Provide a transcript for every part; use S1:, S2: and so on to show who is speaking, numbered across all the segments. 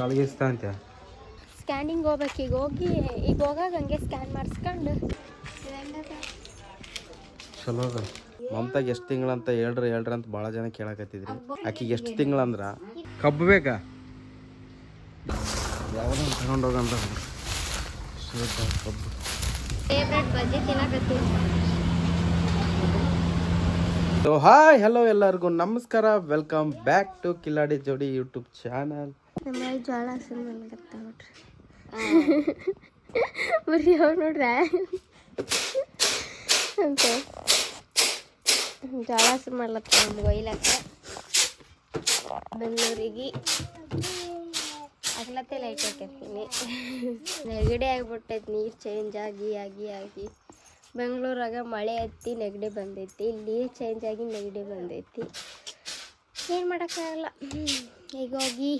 S1: ಕಳಗಿಸ್ತಾ ಅಂತ?
S2: ಸ್ಕ್ಯಾನಿಂಗ್ ಹೋಗ್ಬೇಕು ಈಗ ಹೋಗಿ ಈಗ ಹೋಗಾಗ ಹಂಗೆ ಸ್ಕ್ಯಾನ್ ಮಾಡಿಸ್ಕೊಂಡು.
S1: ಚಲೋ ಅದ. ಮಮತಾಗ ಎಷ್ಟು ತಿಂಗಳಂತ ಹೇಳ್ರಿ ಹೇಳ್ರಿ ಅಂತ ಭಾಳ ಜನ ಕೇಳಕತ್ತಿದ್ರಿ. ಆಕಿಗೆ ಎಷ್ಟು ತಿಂಗಳಂದ್ರ? ಕಬ್ಬು ಬೇಕಾ? ಯಾವ್ದೋ ತಗೊಂಡೋಗಂತ ಕಬ್ಬು.
S2: ಫೇವ್ರೆಟ್ ಬಜ್ಜಿ ತಿನ್ನಕತ್ತೀವಿ
S1: ಸೊ ಹಾಯ್ ಹಲೋ ಎಲ್ಲರಿಗೂ. ನಮಸ್ಕಾರ. ವೆಲ್ಕಮ್ ಬ್ಯಾಕ್ ಟು ಕಿಲಾಡಿ ಜೋಡಿ ಯೂಟ್ಯೂಬ್ ಚಾನಲ್
S2: ಜೋಳ ಬರೀ ಅವ್ ನೋಡ್ರ ಅಂತ. ಜೋಳ ಹಸಿರು ಮಾಡ್ಲತ್ತ ನಮ್ಗೆ ಒಯ್ಲಕ್ಕ. ಬೆಂಗಳೂರಿಗೆ. ಆಗ್ಲತ್ತೆ ಲೈಟ್ ಹಾಕಿರ್ತೀನಿ ನೆಗಡಿ ಆಗಿಬಿಟ್ಟೈತೆ ನೀರು ಚೇಂಜ್ ಆಗಿ ಆಗಿ ಆಗಿ. ಬೆಂಗಳೂರಾಗ ಮಳೆ ಹತ್ತಿ ನೆಗಡಿ ಬಂದೈತಿ. ಇಲ್ಲಿ ಚೇಂಜ್ ಆಗಿ ನೆಗಡಿ ಬಂದೈತಿ. ಏನು ಮಾಡೋಕ್ಕಾಗಲ್ಲ. ಈಗ ಹೋಗಿ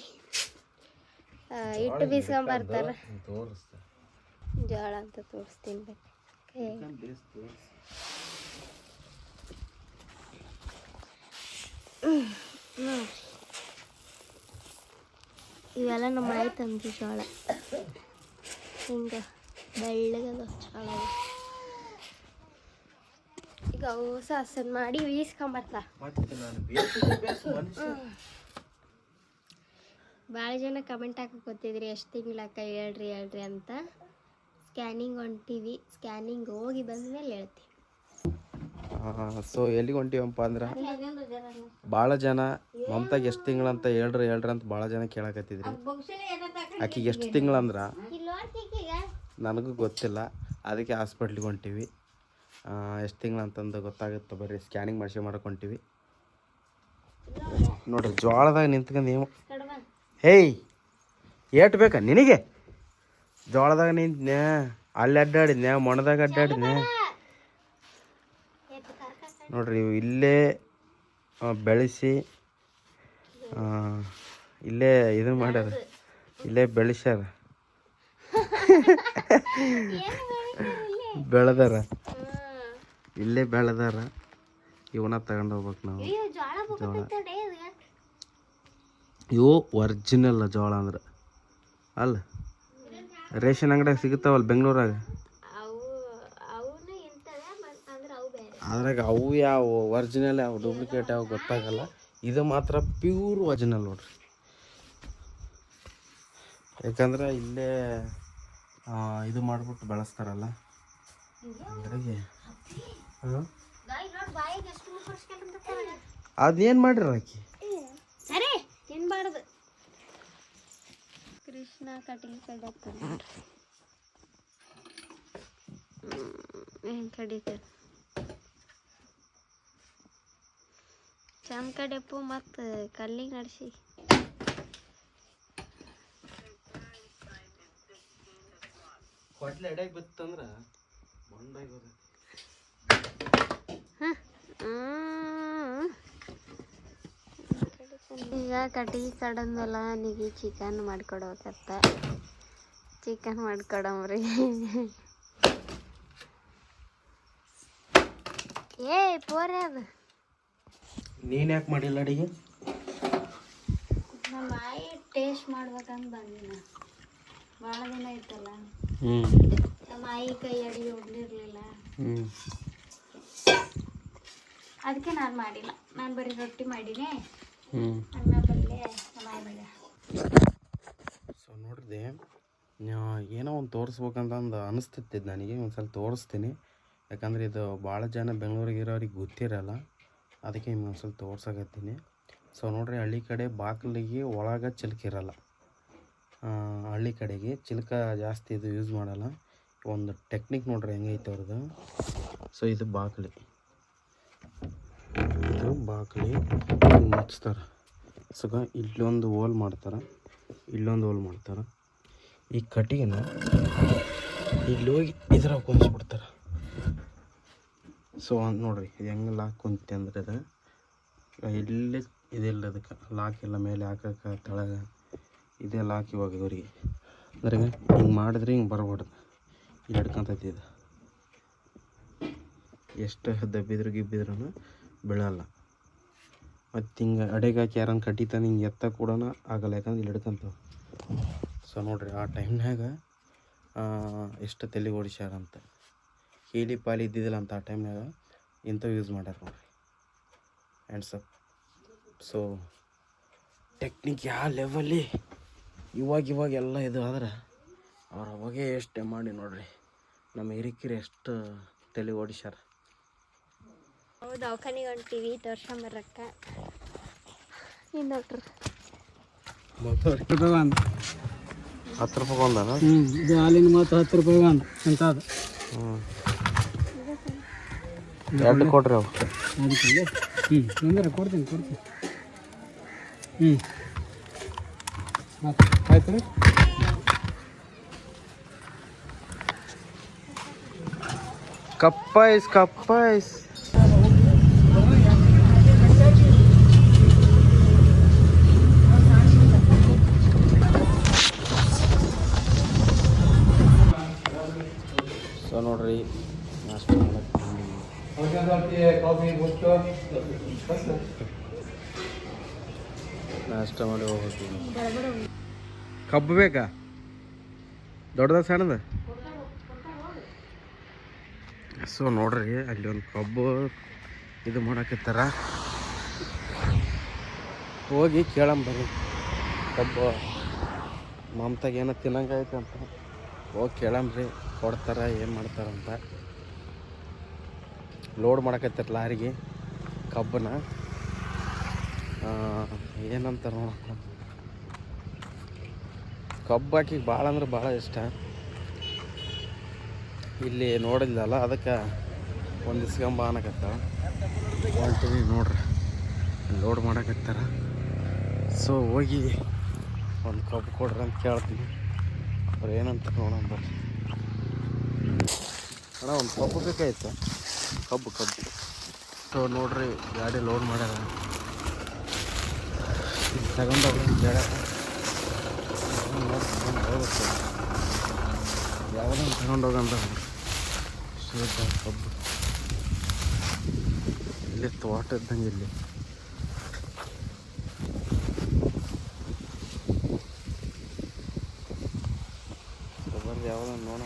S2: ಹಿಟ್ಟು ಬೀಸ್ಕೊಂಬರ್ತಾರೆ ಜೋಳ ಅಂತ ತೋರಿಸ್ತೀನಿ ಬೇಕು. ಇವೆಲ್ಲ ನಮ್ಮ ಆಯ್ತು ತಂದು ಜೋಳ. ಹಿಂಗೆ ಬೆಳ್ಳಗದ ಜೋಳ. ಈಗ ಹೊಸ ಹಸನ್ ಮಾಡಿ ಬೀಸ್ಕೊಂಬರ್ತಾ ಭಾಳ ಜನ ಕಮೆಂಟ್ ಹಾಕಿ ಗೊತ್ತಿದ್ರಿ ಎಷ್ಟು ತಿಂಗಳಕ್ಕ ಹೇಳ್ರಿ ಹೇಳ್ರಿ ಅಂತ. ಸ್ಕ್ಯಾನಿಂಗ್ ಹೊಂಟೀವಿ ಸ್ಕ್ಯಾನಿಂಗ್ ಹೋಗಿ ಬಂದ್ಮೇಲೆ ಹೇಳ್ತೀವಿ
S1: ಸೊ ಎಲ್ಲಿಗೆ ಹೊಂಟಿವಪ್ಪ ಅಂದ್ರೆ? ಭಾಳ ಜನ ಮಮತಾಗ ಎಷ್ಟು ತಿಂಗಳಂತ ಹೇಳ್ರಿ ಹೇಳ್ರಿ ಅಂತ ಭಾಳ ಜನ ಕೇಳಕತ್ತಿದ್ರಿ. ಆಕಿಗೆ ಎಷ್ಟು ತಿಂಗಳಂದ್ರ? ನನಗೂ ಗೊತ್ತಿಲ್ಲ ಅದಕ್ಕೆ ಹಾಸ್ಪಿಟ್ಲಿಗೆ ಹೊಂಟೀವಿ. ಎಷ್ಟು ತಿಂಗಳಂತಂದು ಗೊತ್ತಾಗುತ್ತೆ ಬರ್ರಿ. ಸ್ಕ್ಯಾನಿಂಗ್ ಮಾಡಿಸಿ ಮಾಡ್ಕೊಂತೀವಿ. ನೋಡ್ರಿ ಜೋಳದಾಗ ನಿಂತ್ಕೊಂಡು ಏನು ಹೇಯ್ ಏಟ್ ಬೇಕಾ ನಿನಗೆ? ಜೋಳದಾಗ ನಿಂತ್ನೆ ಅಲ್ಲಿ ಅಡ್ಡಾಡಿದ್ನೆ ಮೊಣದಾಗ ಅಡ್ಡಾಡಿದ್ನೆ. ನೋಡ್ರಿ ಇವು ಇಲ್ಲೇ ಬೆಳೆಸಿ ಇಲ್ಲೇ ಇದನ್ನ ಮಾಡ್ಯಾರ. ಇಲ್ಲೇ ಬೆಳೆಸ್ಯಾರ. ಬೆಳೆದಾರ. ಇಲ್ಲೇ ಬೆಳೆದಾರ. ಇವನ್ನ ತಗೊಂಡು ಹೋಗ್ಬೇಕು ನಾವು. ಜೋಳ ಇವು ಒರಿಜಿನಲ್ ಜೋಳ ಅಂದ್ರೆ. ಅಲ್ಲ ರೇಷನ್ ಅಂಗಡಿಯಾಗ ಸಿಗುತ್ತಾವಲ್ಲ ಬೆಂಗಳೂರಾಗ?
S2: ಅಂದ್ರೆ
S1: ಅದ್ರಾಗ ಅವು ಯಾವ ಒರಿಜಿನಲ್ ಯಾವ ಡೂಪ್ಲಿಕೇಟ್ ಯಾವ ಗೊತ್ತಾಗಲ್ಲ. ಇದು ಮಾತ್ರ ಪ್ಯೂರ್ ಒರಿಜಿನಲ್ ನೋಡ್ರಿ. ಯಾಕಂದ್ರೆ ಇಲ್ಲೇ ಇದು ಮಾಡ್ಬಿಟ್ಟು ಬೆಳೆಸ್ತಾರಲ್ಲ. ಅದ್ರಾಗೆ ಹಾಂ ಅದೇನು ಮಾಡಿರ ಆಕಿ?
S2: ಸರಿ ತಿನ್ಬಾರ್ದು. ಕೃಷ್ಣ ಕಟಿಂಗ್ ಕಡಿತಾನೆ ಹೆಂಗೆ ಕಡಿತಾನೆ ಚಮಕಡೆಪ್ಪು ಮತ್ತು ಕಲ್ಲಿಗೆ ನಡೆಸಿ.
S1: ಹೊಟ್ಲೆ ಎಡೆಗೆ ಬಿತ್ತಂದ್ರೆ
S2: ಈಗ ಕಟ್ಟಿಗೆ ಕಡಂದಲ್ಲ ನಿಗಿ ಚಿಕನ್ ಮಾಡ್ಕೊಡ್ಬೇಕತ್ತ ಚಿಕನ್ ಮಾಡ್ಕೊಡಮ್ರಿ ಏ ಪೋರೆ ಅದು.
S1: ನೀನು ಯಾಕೆ ಮಾಡಿಲ್ಲ ಅಡಿಗೆ?
S2: ನಮ್ಮ ಆಯಿ ಟೇಸ್ಟ್ ಮಾಡ್ಬೇಕಂತ ಬಂದಿನ. ಭಾಳ ದಿನ ಇತ್ತಲ್ಲ
S1: ಹ್ಞೂ
S2: ನಮ್ಮ ಆಯಿ ಕೈ ಅಡಿಗೆ ಹೋಗ್ಲಿರ್ಲಿಲ್ಲ.
S1: ಹ್ಞೂ
S2: ಅದಕ್ಕೆ ನಾನು ಮಾಡಿಲ್ಲ. ನಾನು ಬರೀ ರೊಟ್ಟಿ ಮಾಡಿನಿ.
S1: ಹ್ಞೂ
S2: ಅನ್ನ ಪಲ್ಯ
S1: ಸೊ ನೋಡಿದೆ ಏನೋ ಒಂದು ತೋರಿಸ್ಬೇಕಂತ ಒಂದು ಅನಿಸ್ತಿತ್ತು ನನಗೆ ಒಂದು ಸಲ ತೋರಿಸ್ತೀನಿ. ಯಾಕಂದರೆ ಇದು ಭಾಳ ಜನ ಬೆಂಗಳೂರಿಗೆ ಇರೋರಿಗೆ ಗೊತ್ತಿರಲ್ಲ. ಅದಕ್ಕೆ ನಿಮ್ಗೆ ಒಂದು ಸಲ ತೋರ್ಸಕತ್ತೀನಿ. ಸೊ ನೋಡ್ರಿ ಹಳ್ಳಿ ಕಡೆ ಬಾಗಿಲಿಗೆ ಒಳಗೆ ಚಿಲ್ಕಿರಲ್ಲ ಹಳ್ಳಿ ಕಡೆಗೆ ಚಿಲ್ಕ ಜಾಸ್ತಿ ಇದು ಯೂಸ್ ಮಾಡಲ್ಲ. ಒಂದು ಟೆಕ್ನಿಕ್ ನೋಡ್ರಿ ಹೆಂಗೈತೆ ಅವ್ರದ್ದು ಸೊ ಇದು ಬಾಗಿಲಿ ಇದು ಬಾಕಲಿ. ಮುಚ್ತಾರೆ. ಸಗ ಇಲ್ಲೊಂದು ಹೋಲ್ ಮಾಡ್ತಾರೆ. ಇಲ್ಲೊಂದು ಹೋಲ್ ಮಾಡ್ತಾರೆ. ಈ ಕಟ್ಟಿಗೆನ ಇಲ್ಲಿ ಹೋಗಿ ಇದ್ರಾಗ ಕುಂದಿಸ್ಬಿಡ್ತಾರೆ. ಸೊ ನೋಡ್ರಿ ಹೆಂಗೆ ಲಾಕ್ ಕುಂತಿ ಅಂದ್ರೆ ಇದು, ಇಲ್ಲೇ ಇದಿಲ್ಲ ಅದಕ್ಕೆ. ಲಾಕ್ ಎಲ್ಲ ಮೇಲೆ ಹಾಕಕ್ಕೆ ತೆಳಗೆ ಇದೇ ಲಾಕ್ ಇವಾಗ ಇವರಿಗೆ. ಅಂದ್ರೆ ಹಿಂಗೆ ಮಾಡಿದ್ರೆ ಹಿಂಗೆ ಬರಬಾರ್ದು. ಇಲ್ಲಿ ಹಿಡ್ಕೊಂತೈತಿ ಇದು. ಎಷ್ಟು ದಬ್ಬಿದ್ರು ಗಿಬ್ಬಿದ್ರೂ ಬೀಳಲ್ಲ. ಮತ್ತು ಹಿಂಗೆ ಅಡೆಗೆ ಯಾರನ್ನು ಕಟ್ಟಿತಾನೆ ಹಿಂಗೆ ಎತ್ತ ಕೂಡ ಆಗಲ್ಲ, ಯಾಕಂದ್ರೆ ಇಲ್ಲಿ ಹಿಡ್ಕಂತವು ಸೊ ನೋಡಿರಿ, ಆ ಟೈಮ್ನಾಗ ಎಷ್ಟು ತಲೆ ಓಡಿಸ್ಯಾರಂತ ಕೀಲಿ ಪಾಲಿ ಇದ್ದಿದ್ದಿಲ್ಲ ಅಂತ ಆ ಟೈಮ್ನಾಗ ಇಂಥವು ಯೂಸ್ ಮಾಡ್ಯಾರ ನೋಡಿರಿ. ಆ್ಯಂಡ್ಸ್ ಅಪ್ ಸೊ ಟೆಕ್ನಿಕ್ ಯಾವ ಲೆವೆಲ್ಲಿ ಇವಾಗ ಇವಾಗ ಎಲ್ಲ ಇದು ಆದ್ರೆ ಅವ್ರು ಅವಾಗೇ ಎಷ್ಟು ಮಾಡಿ ನೋಡಿರಿ. ನಮ್ಮ ಹಿರಿಕಿರಿ ಎಷ್ಟು ತಲೆ ಓಡಿಸ್ಯಾರ.
S2: ದವಾಖಾನಿಗೆ ಹೊಂಟೀವಿ ತೋರ್ಸ್ಕೊಂಬರಕ್ಕ ಏನು ಡಾಕ್ಟ್ರ್?
S1: ಹತ್ತು ರೂಪಾಯಿ ಒಂದನ
S3: ಹ್ಞೂ ಇದು ಹಾಲಿನ ಮತ್ತು ಹತ್ತು ರೂಪಾಯಿ ಒಂದು ಅಂತ ಅದು.
S1: ಹ್ಞೂ ಎರಡು ಕೊಡ್ರಿ ಅವು.
S3: ಅದಕ್ಕೆ ಹ್ಞೂ ತೊಂದರೆ ಕೊಡ್ತೀನಿ ಕೊಡ್ತೀನಿ. ಹ್ಞೂ ಮತ್ತೆ ಆಯ್ತು ರೀ?
S1: ಕಪ್ಪೈಸ್ ಕಪ್ಪೈಸ್ ನಾಷ್ಟ ಮಾಡಿ ಹೋಗ್ತೀವಿ ಕಬ್ಬು ಬೇಕಾ? ದೊಡ್ಡದ ಸಣ್ಣದ? ಸೊ ನೋಡ್ರಿ ಅಲ್ಲಿ ಒಂದು ಕಬ್ಬು ಇದು ಮಾಡಕತ್ತಾರ. ಹೋಗಿ ಕೇಳಂಬರ್ರಿ ಕಬ್ಬು ಮಮತಾಗ ಏನೋ ತಿನ್ನಂಗೈತೆ ಅಂತ. ಹೋಗಿ ಕೇಳಂಬ್ರಿ ಕೊಡ್ತಾರ ಏನು ಮಾಡ್ತಾರಂತ ಲೋಡ್ ಮಾಡಕತ್ತಾರ ಲಾರಿಗೆ ಕಬ್ಬನ. ಆ, ಏನಂತಾರ ಕಬ್ಬು ಹಾಕಿಗೆ ಭಾಳ ಅಂದ್ರೆ ಭಾಳ ಇಷ್ಟ. ಇಲ್ಲಿ ನೋಡಿದಲ್ಲ ಅದಕ್ಕೆ ಒಂದು ಇಸ್ಕೊಂಬ ಅನ್ನಕತ್ತಿ ನೋಡ್ರಿ, ಲೋಡ್ ಮಾಡಕತ್ತಾರ. ಸೊ ಹೋಗಿ ಒಂದು ಕಬ್ಬು ಕೊಡ್ರಿ ಅಂತ ಕೇಳ್ತೀನಿ. ಅವ್ರು ಏನಂತ ನೋಡೋಣ ಬರ್ರಿ. ಅಣ್ಣ, ಒಂದು ಕಬ್ಬು ಬೇಕಾಯ್ತು? ಕಬ್ಬು ಕಬ್ಬು. ಸೊ ನೋಡ್ರಿ, ಗಾಡಿ ಲೋಡ್ ಮಾಡ್ಯಾರ. ತಗೊಂಡೋಗಿ. ಕೇಳ ಯಾವುದನ್ನು ತಗೊಂಡೋಗಂತ ಕಬ್ಬು ಇಲ್ಲಿ ತೋಟ ಇದ್ದಂಗೆ ಇಲ್ಲಿ ಬಂದು ಯಾವುದನ್ನು ನೋಡೋಣ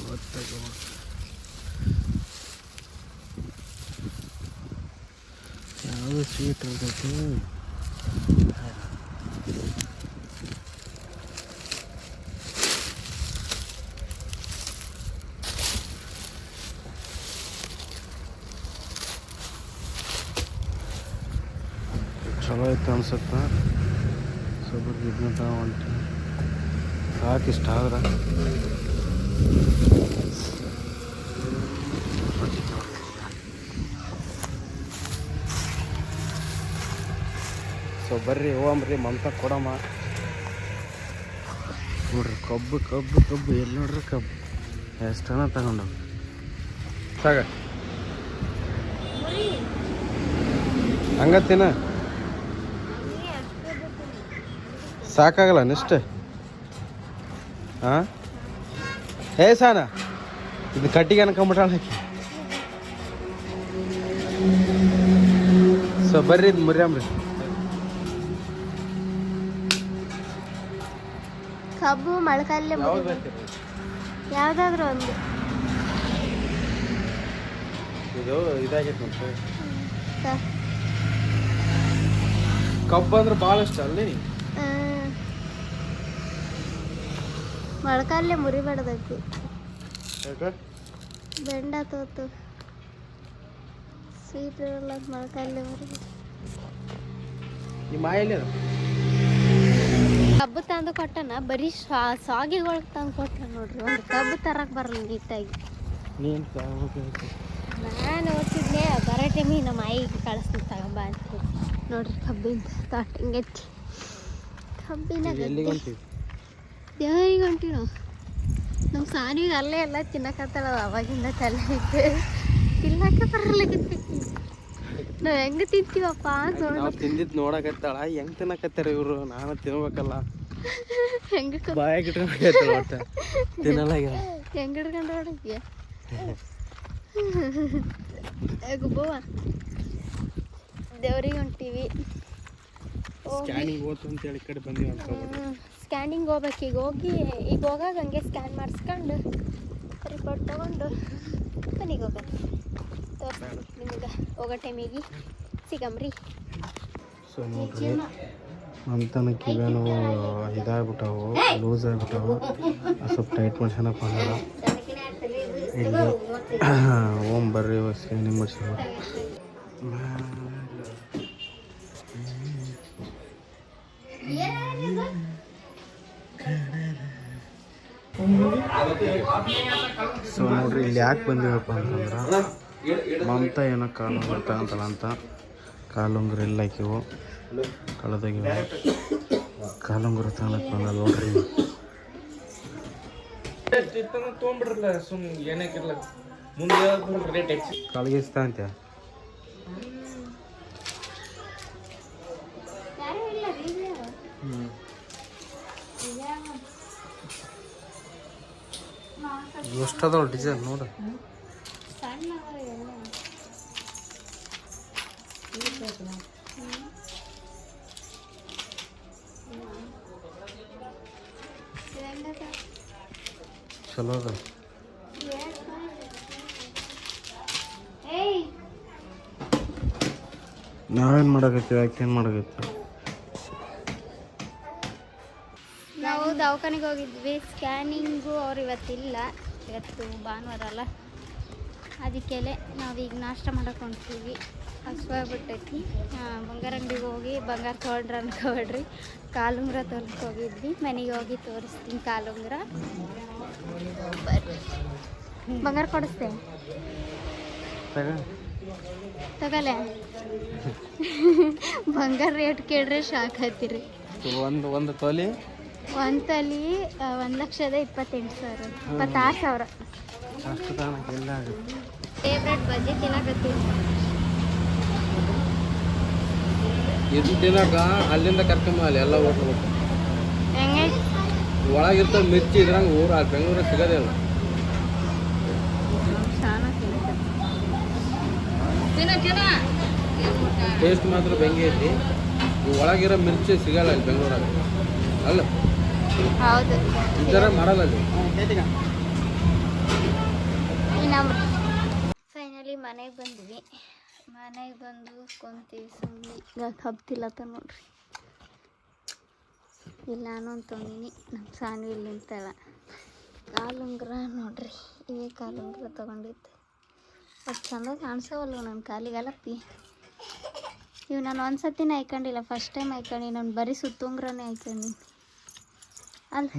S1: ಗೊತ್ತಾಗ ಸ್ವೀಟ್ ಇರ್ತೈತಿ ಚಲೋ ಐತೆ ಅನ್ಸುತ್ತೆ. ಸ್ವಲ್ಪ ಒಂಟಿ ಸಾಕು ಇಷ್ಟ ಆದ್ರೆ. ಸೊ ಬರ್ರಿ ಹೋಗಂಬ್ರಿ ಮಮತ ಕೊಡಮ್ಮ ನೋಡ್ರಿ, ಕಬ್ಬು ಕಬ್ಬು ಕಬ್ಬು ಎಲ್ಲಿ ನೋಡ್ರಿ ಕಬ್ಬು? ಎಷ್ಟನ ತಗೊಂಡು ಸಾಗ. ಹಂಗತ್ತಿನ? ಸಾಕಾಗಲ್ಲ ನೆಕ್ಸ್ಟ್ ಹಾಂ ಏ ಸಾನ, ಇದು ಕಟ್ಟಿಗೆ ಅನ್ಕೊಂಬಿಟ್ಟಾಳ ಹಾಕಿ ಸೊ ಬರ್ರಿ ಇದು ಮುರಿಯಂಬ್ರಿ
S2: ಕಬ್ಬು ಮೊಳಕಲ್ಲೇ ಯಾವುದಾದ್ರೂ ಒಂದು.
S1: ಇದು ಇದಾಗೈತೆ ಕಬ್ಬು ಅಂದ್ರೆ ಭಾಳ ಇಷ್ಟ ಅಲ್ಲಿ.
S2: ಮೊಳಕಲ್ಲೇ ಮುರಿಬಾರ್ದಕ್ಕೆ ಬೆಂಡ ತೋತು. ಸ್ವೀಟ್ ಇರಲ್ಲ ಮುರಿ ಮೊಳಕಲ್ಲೇ ಮುರಿದು
S1: ಈ ಮಾಯಲ್ಲಿ
S2: ಕಬ್ಬು ತಂದು ಕೊಟ್ಟನ ಬರೀ ಸ್ವಾ- ಸ್ವಾಗಿಗಳು ತಂದು ಕೊಟ್ಟ ನೋಡ್ರಿ ಒಂದು ಕಬ್ಬು ತರಕ್ ಬರಲ್ಲ ನೀಟಾಗಿ.
S1: ನಾನು
S2: ಓದ್ತಿದ್ದೆ ಬರೋ ಟೈಮಿಗೆ ನಮ್ಮ ಆಯಿಗೆ ಕಳಿಸ್ತೀನಿ ತಗೊಂಬ ಅಂತ ನೋಡ್ರಿ ಕಬ್ಬಿನ ತೋಟ ಹಿಂಗೈತಿ ಕಬ್ಬಿನ ದೇವರಿಗೆ ಹೊಂಟಿ ನಾವು ನಮ್ಮ ಸಾನಿಗೆ ಅಲ್ಲೇ ಎಲ್ಲ ತಿನ್ನಕತ್ತಳ ಅವಾಗಿಂದ ತಲೆ ಐತೆ ತಿನ್ನಕ ಬರಲ್ಲ ನಾವು ಹೆಂಗೆ ತಿಂತೀವಪ್ಪ ಅಂತ
S1: ನಾವು
S2: ನೋಡ
S1: ತಿಂದಿದ್ದು ನೋಡಕತ್ತಾಳ ಹೆಂಗ್ ತಿನ್ನಕತ್ತಾರ ಇವರು? ನಾನು ತಿನ್ಬೇಕಲ್ಲ.
S2: ಹೆಂಗೆ
S1: ಬಾಯಾಗ ಇಟ್ಕೊಂಡ್ ಒಟ್ಟ ತಿನ್ನಲ್ಲ ಈಗ.
S2: ಇಟ್ಕೊಂಡ್ ಹಿಡ್ಕೊಂಡು ಹೊಡಕ್ಯ
S4: ಗುಬ್ಬವ್ವ. ದೇವ್ರಿಗೆ ಹೊಂಟಿವಿ
S1: ಸ್ಕ್ಯಾನಿಂಗ್ ಹೋತು ಅಂತ ಹೇಳಿ ಕಡೆ ಬಂದೀವಿ ಅಂತ
S4: ಸ್ಕ್ಯಾನಿಂಗ್ ಹೋಗ್ಬೇಕು. ಈಗ ಹೋಗಿ ಈಗ ಹೋಗಾಗ ಹಂಗೆ ಸ್ಕ್ಯಾನ್ ಮಾಡಿಸ್ಕೊಂಡು ರಿಪೋರ್ಟ್ ತೊಗೊಂಡು ಮನೆಗೆ ಹೋಗೋಣ ತೋರಿಸ್ತೀನಿ ನಿಮಗೆ. ಹೋಗೋ ಟೈಮಿಗೆ ಸಿಗಮ್ರಿ
S1: ಸೊ ನೋಡ್ರಿ ಮಂತನ ಕಿವೇನು ಇದಾಗ್ಬಿಟ್ಟವು ಲೂಸ್ ಆಗ್ಬಿಟ್ಟವು. ಸ್ವಲ್ಪ ಟೈಟ್ ಮಾಡ್ಸೋಣಪ್ಪ ಅಂದ್ರೆ ಇಲ್ಲಿ ಓಮ್ ಬರ್ರಿ ಸ್ಕ್ಯಾನಿಂಗ್ ಮಾಡ್ಸೋಣ ಸೊ ನೋಡ್ರಿ ಇಲ್ಲಿ ಯಾಕೆ ಬಂದಿವಪ್ಪ ಅಂತಂದ್ರೆ ಮಮತಾ ಏನೋ ಕಾಲು ತಗೊಂತಲ್ಲ ಅಂತ. ಕಾಲುಂಗುರ ಇಲ್ಲ ಹಾಕಿವು ಕಳೆದೋಗಿವು. ಕಾಲುಂಗುರ ತಗೊಳಕ್ ಬಂದ ನೋಡ್ರಿ.
S5: ತೊಗೊಂಡ್ಬಿಡ್ರಲ್ಲ ಸುಮ್ ಏನಕ್ಕಿರ್ಲ ಮುಂದೆ ರೇಟ್ ಹೆಚ್ಚು.
S1: ಕಾಲ್ಗಿಸ್ತಾ ಅಂತ ಎಷ್ಟದ ಡಿಸೈನ್ ನೋಡು. ಚಲೋ ಅದ ನಾವೇನು ಮಾಡಕತ್ತೀವಿ? ಯಾಕೇನು ಮಾಡಕತ್ತೀವಿ?
S4: ನಾವು ದವಾಖಾನೆಗೆ ಹೋಗಿದ್ವಿ. ಸ್ಕ್ಯಾನಿಂಗು ಅವ್ರು ಇವತ್ತಿಲ್ಲ. ಇವತ್ತು ಭಾನುವಾರ ಅಲ್ಲ. ಅದಕ್ಕೆಲೆ ನಾವೀಗ ನಾಷ್ಟ ಮಾಡಕ್ಕೆ ಹೊಂಟೀವಿ ಹಸುವಾಗ್ಬಿಟ್ಟೈತಿ ಬಂಗಾರ ಅಂಗಡಿಗೆ ಹೋಗಿ ಬಂಗಾರ ತೊಗೊಂಡ್ರೆ ಅನ್ಕೊಬೇಡ್ರಿ ಕಾಲುಂಗ್ರ ತೊಗೊಂಡು ಹೋಗಿದ್ವಿ ಮನೆಗೆ ಹೋಗಿ ತೋರಿಸ್ತೀನಿ ಕಾಲುಂಗ್ರ. ಬಂಗಾರ ಕೊಡಿಸ್ತೆ. ತಗಲೆ. ಬಂಗಾರ ರೇಟ್ ಕೇಳ್ರೆ ಶಾಕ್ ಆಯ್ತಿರಿ
S1: ಒಂದು ಒಂದು ತೊಲಿ?
S4: ಒಂದು ತಲಿ ಒಂದು ಲಕ್ಷದ ಇಪ್ಪತ್ತೆಂಟು ಸಾವಿರ. ಇಪ್ಪತ್ತಾರು ಸಾವಿರ. ಫೇವ್ರೆಟ್ ಬಜ್ಜಿ ತಿನ್ನಕತ್ತೀವಿ
S5: ಇದು ತಿನ್ನಕ ಅಲ್ಲಿಂದ ಕರ್ಕೊಂಬಲ್ಲ ಎಲ್ಲ ಹೋಟ್ಲು
S4: ಒಳಗಿರ್ತ
S5: ಒಳಗಿರ್ತದ ಮಿರ್ಚಿ ಇದ್ರಂಗ ಊರ ಬೆಂಗಳೂರಿಗೆ ಸಿಗದೇ ಇಲ್ಲ. ಟೇಸ್ಟ್ ಮಾತ್ರ ಬೆಂಗಿ ಐತಿ. ಒಳಗಿರೋ ಮಿರ್ಚಿ ಸಿಗಲ್ಲ ಅಲ್ಲಿ. ಬೆಂಗಳೂರಾಗ ಅಲ್ಲ. ಇದರ ಮರಲ್ಲ
S4: ಫೈನಲಿ ಮನೆಗೆ ಬಂದ್ವಿ. ಮನೆಗೆ ಬಂದು ಕುಂತೀವಿ ಸುಮ್ಮನೆ ಈಗ ಹಬ್ತಿಲ್ಲತ್ತ ನೋಡ್ರಿ. ಇಲ್ಲ ನಾನು ಅಂತ ತೊಗೊಂಡಿನಿ ನಮ್ಮ ಸಾನು ಇಲ್ಲಿ ನಿಂತಾಳ ಕಾಲುಂಗ್ರ ನೋಡ್ರಿ ಇವೇ ಕಾಲುಂಗ್ರ ತೊಗೊಂಡಿದ್ದೆ. ಅಷ್ಟು ಚಂದ ಕಾಣಿಸೋವಲ್ವ ನನ್ನ ಕಾಲಿಗಲಪ್ಪಿ ಇವು ನಾನು ಒಂದು ಸತಿನ ಹಾಕೊಂಡಿಲ್ಲ ಫಸ್ಟ್ ಟೈಮ್ ಹಾಯ್ಕೊಂಡು ನಾನು ಬರೀ ಸುತ್ತುಂಗ್ರನೇ ಹಾಯ್ಕೊಂಡು ಅಲ್ಲ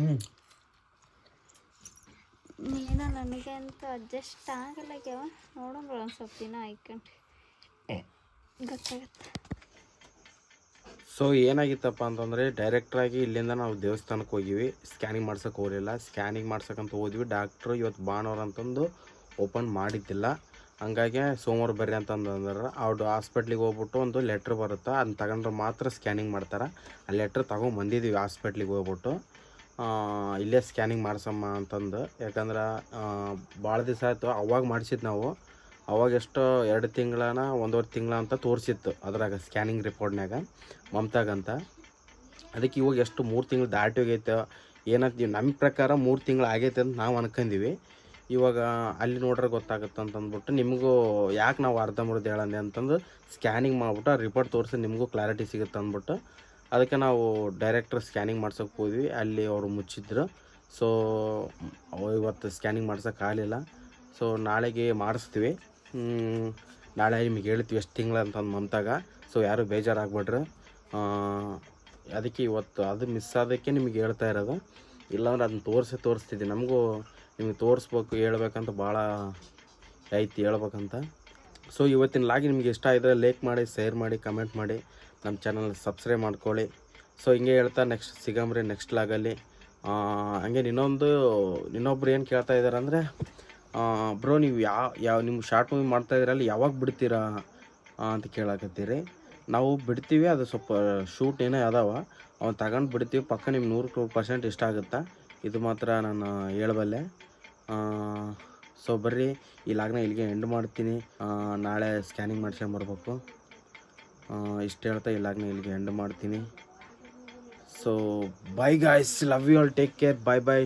S4: ಏನೋ ನನಗೆ ಅಂತ ಅಡ್ಜಸ್ಟ್ ಆಗಲ್ಲಾಗ್ಯಾವ ನೋಡೋಣ ಒಂದು ಸ್ವಲ್ಪ ದಿನ ಹಾಕೊಂಡು
S1: ಸೊ ಏನಾಗಿತ್ತಪ್ಪ ಅಂತಂದರೆ ಡೈರೆಕ್ಟ್ರಾಗಿ ಇಲ್ಲಿಂದ ನಾವು ದೇವಸ್ಥಾನಕ್ಕೆ ಹೋಗಿವಿ. ಸ್ಕ್ಯಾನಿಂಗ್ ಮಾಡ್ಸೋಕೆ ಹೋಗಲಿಲ್ಲ. ಸ್ಕ್ಯಾನಿಂಗ್ ಮಾಡ್ಸೋಕ್ಕಂತ ಹೋದ್ವಿ. ಡಾಕ್ಟ್ರು ಇವತ್ತು ಭಾನುವಾರ ಅಂತಂದು ಓಪನ್ ಮಾಡಿದ್ದಿಲ್ಲ. ಹಂಗಾಗಿ ಸೋಮವಾರ ಬರ್ರಿ ಅಂತಂದ್ರೆ ಅವ್ರು ಹಾಸ್ಪಿಟ್ಲಿಗೆ ಹೋಗ್ಬಿಟ್ಟು ಒಂದು ಲೆಟ್ರ್ ಬರುತ್ತೆ ಅದನ್ನ ತಗೊಂಡ್ರೆ ಮಾತ್ರ ಸ್ಕ್ಯಾನಿಂಗ್ ಮಾಡ್ತಾರೆ. ಆ ಲೆಟ್ರ್ ತಗೊಂಡು ಬಂದಿದ್ದೀವಿ ಹಾಸ್ಪಿಟ್ಲಿಗೆ ಹೋಗ್ಬಿಟ್ಟು. ಇಲ್ಲೇ ಸ್ಕ್ಯಾನಿಂಗ್ ಮಾಡ್ಸಮ್ಮ ಅಂತಂದು. ಯಾಕಂದ್ರೆ ಭಾಳ ದಿವಸ ಆಯಿತು. ಅವಾಗ ಮಾಡಿಸಿದ್ದು ನಾವು. ಅವಾಗ ಎಷ್ಟು ಎರಡು ತಿಂಗಳನ, ಒಂದೂವರೆ ತಿಂಗಳ ಅಂತ ತೋರಿಸಿತ್ತು ಅದ್ರಾಗ ಸ್ಕ್ಯಾನಿಂಗ್ ರಿಪೋರ್ಟ್ನಾಗ ಮಮತಾಗಂತ ಅದಕ್ಕೆ ಇವಾಗ ಎಷ್ಟು ಮೂರು ತಿಂಗಳು ದಾಟಿ ಹೋಗೈತೆ ಏನಂತೀವಿ ನಮ್ಮ ಪ್ರಕಾರ ಮೂರು ತಿಂಗಳು ಆಗೈತೆ ಅಂತ ನಾವು ಅನ್ಕೊಂಡಿವಿ ಇವಾಗ ಅಲ್ಲಿ ನೋಡ್ರೆ ಗೊತ್ತಾಗುತ್ತೆ ಅಂತ ಅಂದ್ಬಿಟ್ಟು ನಿಮಗೂ ಯಾಕೆ ನಾವು ಅರ್ಧಂಬರ್ಧ ಹೇಳಂದೆ ಅಂತಂದು ಸ್ಕ್ಯಾನಿಂಗ್ ಮಾಡ್ಬಿಟ್ಟು ಆ ರಿಪೋರ್ಟ್ ತೋರಿಸಿ ನಿಮಗೂ ಕ್ಲಾರಿಟಿ ಸಿಗುತ್ತೆ ಅಂದ್ಬಿಟ್ಟು ಅದಕ್ಕೆ ನಾವು ಡೈರೆಕ್ಟ್ರ್ ಸ್ಕ್ಯಾನಿಂಗ್ ಮಾಡ್ಸೋಕೆ ಹೋದ್ವಿ. ಅಲ್ಲಿ ಅವರು ಮುಚ್ಚಿದ್ರು. ಸೊ ಇವತ್ತು ಸ್ಕ್ಯಾನಿಂಗ್ ಮಾಡ್ಸೋಕ್ಕಾಗಲಿಲ್ಲ ಸೊ ನಾಳೆಗೆ ಮಾಡಿಸ್ತೀವಿ. ನಾಳೆ ನಿಮಗೆ ಹೇಳ್ತೀವಿ ಎಷ್ಟು ತಿಂಗಳು ಅಂತಂದು ಮಮತಾಗ ಸೊ ಯಾರು ಬೇಜಾರಾಗ್ಬೇಡ್ರಿ. ಅದಕ್ಕೆ ಇವತ್ತು ಅದು ಮಿಸ್ ಆದಕ್ಕೆ ನಿಮಗೆ ಹೇಳ್ತಾ ಇರೋದು. ಇಲ್ಲಾಂದ್ರೆ ಅದನ್ನ ತೋರಿಸೇ ತೋರಿಸ್ತಿದ್ದೆ ನಮಗೂ ನಿಮಗೆ ತೋರಿಸ್ಬೇಕು, ಹೇಳ್ಬೇಕಂತ ಭಾಳ ಐತಿ ಹೇಳ್ಬೇಕಂತ. ಸೊ ಇವತ್ತಿನ ಲಾಗಿ ನಿಮಗೆ ಇಷ್ಟ ಆಗಿದ್ರೆ ಲೈಕ್ ಮಾಡಿ ಶೇರ್ ಮಾಡಿ ಕಮೆಂಟ್ ಮಾಡಿ ನಮ್ಮ ಚಾನಲ್ ಸಬ್ಸ್ಕ್ರೈಬ್ ಮಾಡ್ಕೊಳ್ಳಿ. ಸೊ ಹಿಂಗೆ ಹೇಳ್ತಾ ನೆಕ್ಸ್ಟ್ ಸಿಗಂಬ್ರಿ ನೆಕ್ಸ್ಟ್ ಲಾಗಲ್ಲಿ. ಹಂಗೆ ಇನ್ನೊಂದು, ಇನ್ನೊಬ್ರು ಏನು ಕೇಳ್ತಾ ಇದ್ದಾರೆ ಅಂದರೆ ಬ್ರೋ, ನೀವು ಯಾವ ಯಾವ ನಿಮ್ಮ ಶಾರ್ಟ್ ಮೂವಿ ಮಾಡ್ತಾ ಇದ್ರಲ್ಲ ಯಾವಾಗ ಬಿಡ್ತೀರಾ ಅಂತ ಕೇಳಕತ್ತೀರಿ. ನಾವು ಬಿಡ್ತೀವಿ, ಅದು ಸ್ವಲ್ಪ ಶೂಟ್ ಏನೋ ಅದಾವ. ಅವ್ನು ತಗೊಂಡು ಬಿಡ್ತೀವಿ, ಪಕ್ಕ ನಿಮ್ಗೆ ನೂರು ಪರ್ಸೆಂಟ್ ಇಷ್ಟ ಆಗುತ್ತೆ? ಇದು ಮಾತ್ರ ನಾನು ಹೇಳಬಲ್ಲೆ. ಸೊ ಬರ್ರಿ, ಈ ಲಾಗ್ನ ಇಲ್ಲಿಗೆ ಎಂಡ್ ಮಾಡ್ತೀನಿ. ನಾಳೆ ಸ್ಕ್ಯಾನಿಂಗ್ ಮಾಡ್ಸ್ಕೊಂಬರ್ಬೇಕು ಇಷ್ಟು ಹೇಳ್ತಾ ಈ ಲಾಗ್ನ ಇಲ್ಲಿಗೆ ಎಂಡ್ ಮಾಡ್ತೀನಿ. So bye guys love you all take care bye bye